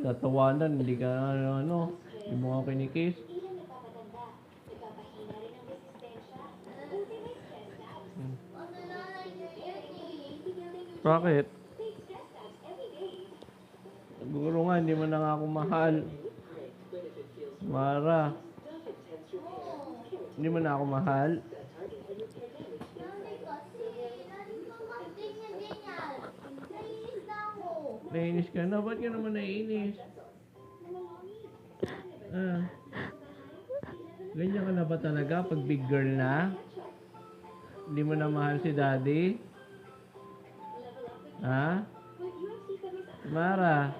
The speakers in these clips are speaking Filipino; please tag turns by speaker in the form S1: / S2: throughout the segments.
S1: Tatawanan, hindi ka ano, hindi mo ako kinikiss. Hmm. Bakit? Siguro nga, hindi mo na nga ako mahal. Mara. Hindi mo na ako mahal. Nainis ka na? Ba't ka naman naiinis? Ah. Ganyan ka na ba talaga pag big girl na? Hindi mo na mahal si daddy? Ha? Mara?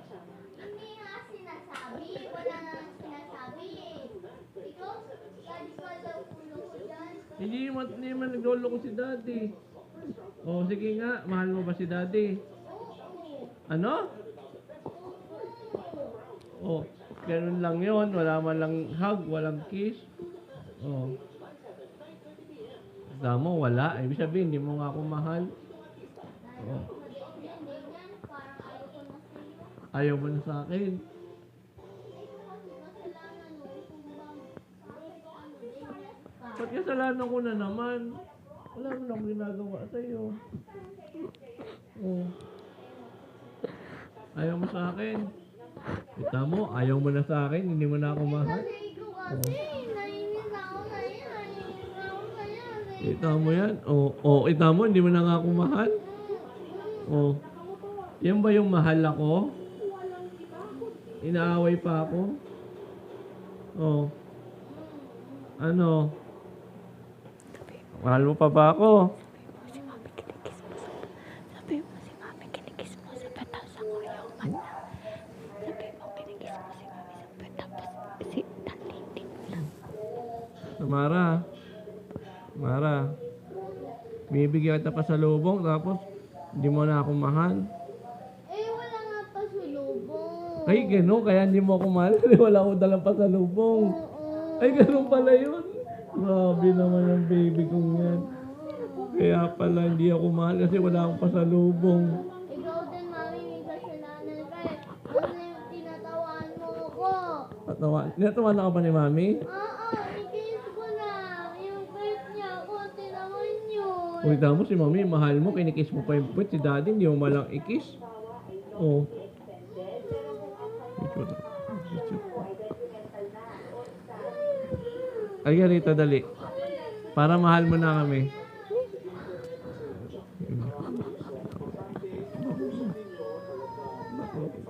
S2: Hindi dyan.
S1: Hindi man, hindi man naglolo ko si daddy. Oh, sige nga. Mahal mo ba si daddy? Ano? Oh, ganun lang yon Wala man lang hug, walang kiss. Oh. Tama mo, wala. Ibig sabihin, hindi mo nga ako mahal. Oh.
S2: Ayaw
S1: mo na sa akin. Ba't kasalanan ko na naman? Wala mo akong ginagawa sa'yo. Oh. Ayaw mo sa akin. Kita mo, ayaw mo na sa akin, hindi mo na ako mahal. Kita mo yan? Oo, oh, kita mo, hindi mo na nga ako mahal. Oh. Yan ba yung mahal ako? Inaaway pa ako? Oh. Ano? Mahal mo pa ba ako?
S3: Si Mami kinikis mo sa... Sabi mo si Mami kinikis mo sa petal sa kuyaw man na. Sabi mo kinikis mo si Mami sa. Tapos si mo lang.
S1: Mara. Mara. Bibigyan kita pa sa lubong tapos hindi mo na ako mahal.
S2: Eh, wala nga pa sulubong.
S1: Ay, gano'n. Kaya hindi mo ako mahal wala ako dalang pa sa lubong.
S2: Oo.
S1: Ay, gano'n pala yun. Grabe naman ang baby kong yan. Kaya pala hindi ako mahal kasi wala akong pasalubong. Natawa, natawa na ka ba ni Mami?
S2: Oo, i-kiss ko na. Yung puwet niya, konti naman yun.
S1: Uy, tama mo si Mami, mahal mo, kinikiss mo pa yung puwet. Si Daddy, hindi mo malang ikiss. Oo. Oh. Medyo. Ay, Rita, dali. Para mahal mo na kami. Thank you.